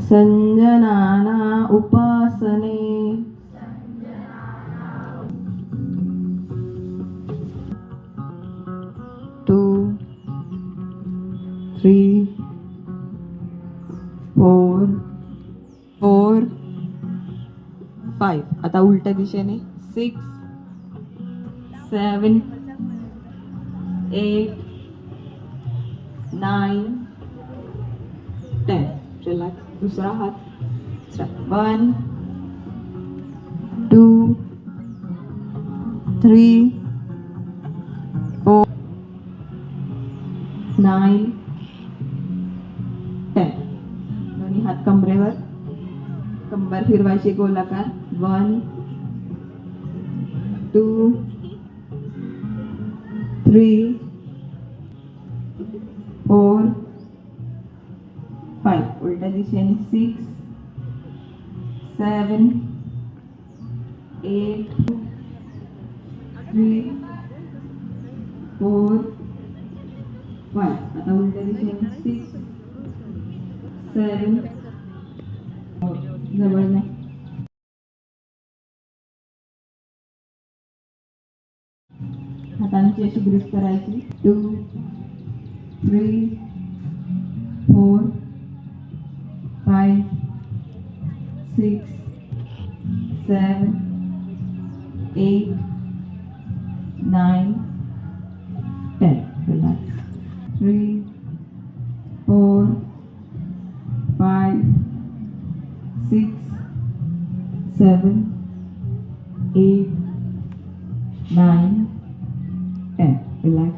संजनाना Upasane. Two three four four five. आता उलट्या दिशेने. Six seven eight nine ten. Relax दुसरा हाथ one, two, three, four nine ten. दोन्ही हात कमरेवर. कंबर फिरवायची गोलाकार. One, two, three, four five उलट्या दिशेने six seven eight three four five आता उलट्या दिशेने सिक्स सेवन जवळ नाही हातांची अशी ग्रीप करायची two three four 10. Relax. 3, 4, 5, 6, 7, 8, 9, 10. Relax.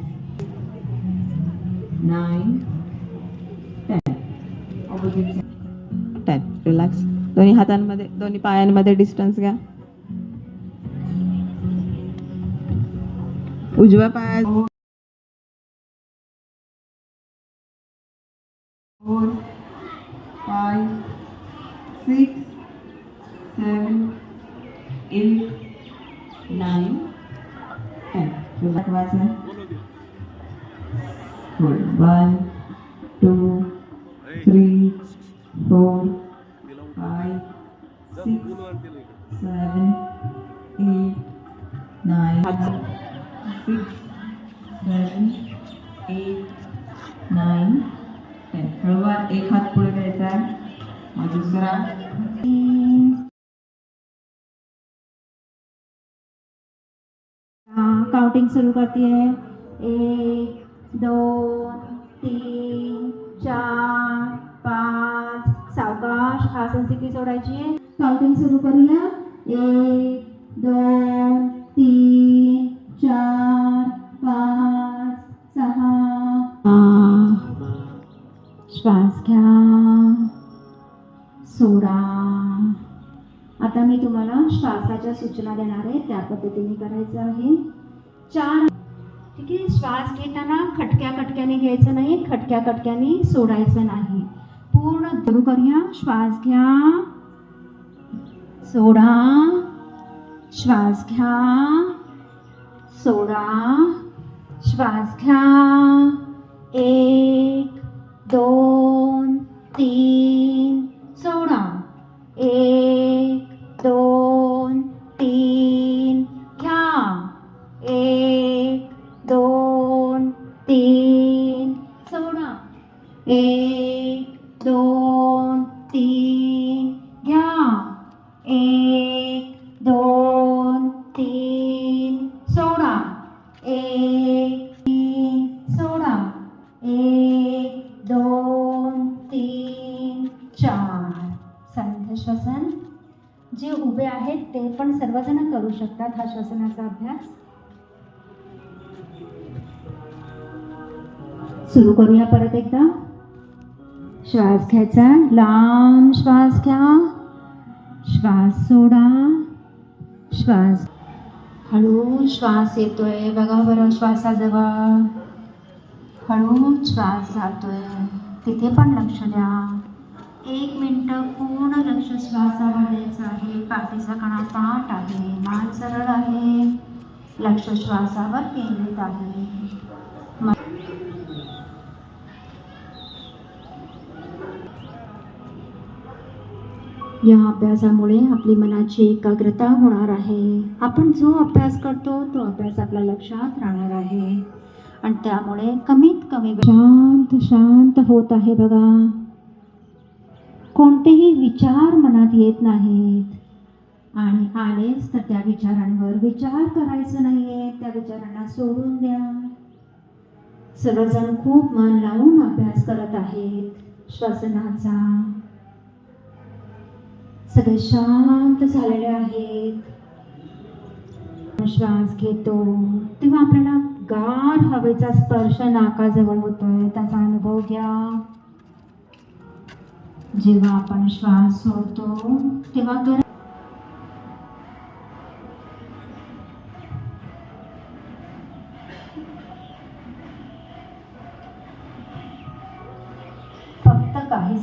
9, 10. Opposite. 10. Relax. Distance घ्या पाया four five six seven eight nine ten वाचना one two three four five six seven eight nine six seven eight ten एक हात काउंटिंग सुरू करती है एक, दोन, तीन, चार, पाच, सावकाश. आसन स्थिती सोडायची आहे. काउंटिंग सुरू करूया. एक, दोन श्वास घ्या सोडा. आता मी तुम्हाला श्वासाच्या सूचना देणार आहे. त्या पद्धतीने करायचं आहे. चार. ठीक आहे श्वास घेताना खटक्या खटक्याने घ्यायचं नाही खटक्या खटक्याने सोडायचं नाही. पूर्ण सुरू करूया. श्वास घ्या. सोडा. श्वास घ्या. सोडा. श्वास घ्या. एक. दोन तीन सोळा एक दोन तीन घ्या. एक दोन तीन सोडा. एक दोन तीन घ्या. एक दोन तीन सोडा. एक जे उभे आहेत ते पण सर्वजण करू शकतात हा श्वसनाचा अभ्यास. सुरू करूया परत एकदा. श्वास घ्यायचा. लांब श्वास घ्या. श्वास सोडा. श्वास. हळू श्वास येतोय. बघा बरं श्वासाजवळ. हळू श्वास जातोय. तिथे पण लक्ष द्या. एक मिनटं पूर्ण लक्ष श्वासावर द्यायचं आहे. पाठीचा कणा ताट आहे. मान सरळ आहे. लक्ष श्वासावर केंद्रित आहे. या अभ्यासामुळे आपली मनाची एकाग्रता होणार आहे. आपण जो अभ्यास करतो तो अभ्यास आपल्या लक्षात राहणार आहे. आणि त्यामुळे कमीत कमी शांत शांत होत आहे बघा. कोणतेही विचार मनात येत नाहीत. आणि आलेच तर त्या विचारांवर विचार करायचं नाहीये. त्या विचारांना सोडून द्या. सर्वजण खूप मन लावून अभ्यास करत आहेत. श्वसनाचा. सगळे शांत झालेले आहेत. श्वास घेतो. तेव्हा आपल्याला गार हवेचा स्पर्श नाकाजवळ होतोय. त्याचा अनुभव घ्या. जेव्हा श्वास सोडतो तेव्हा गरम फक्त काही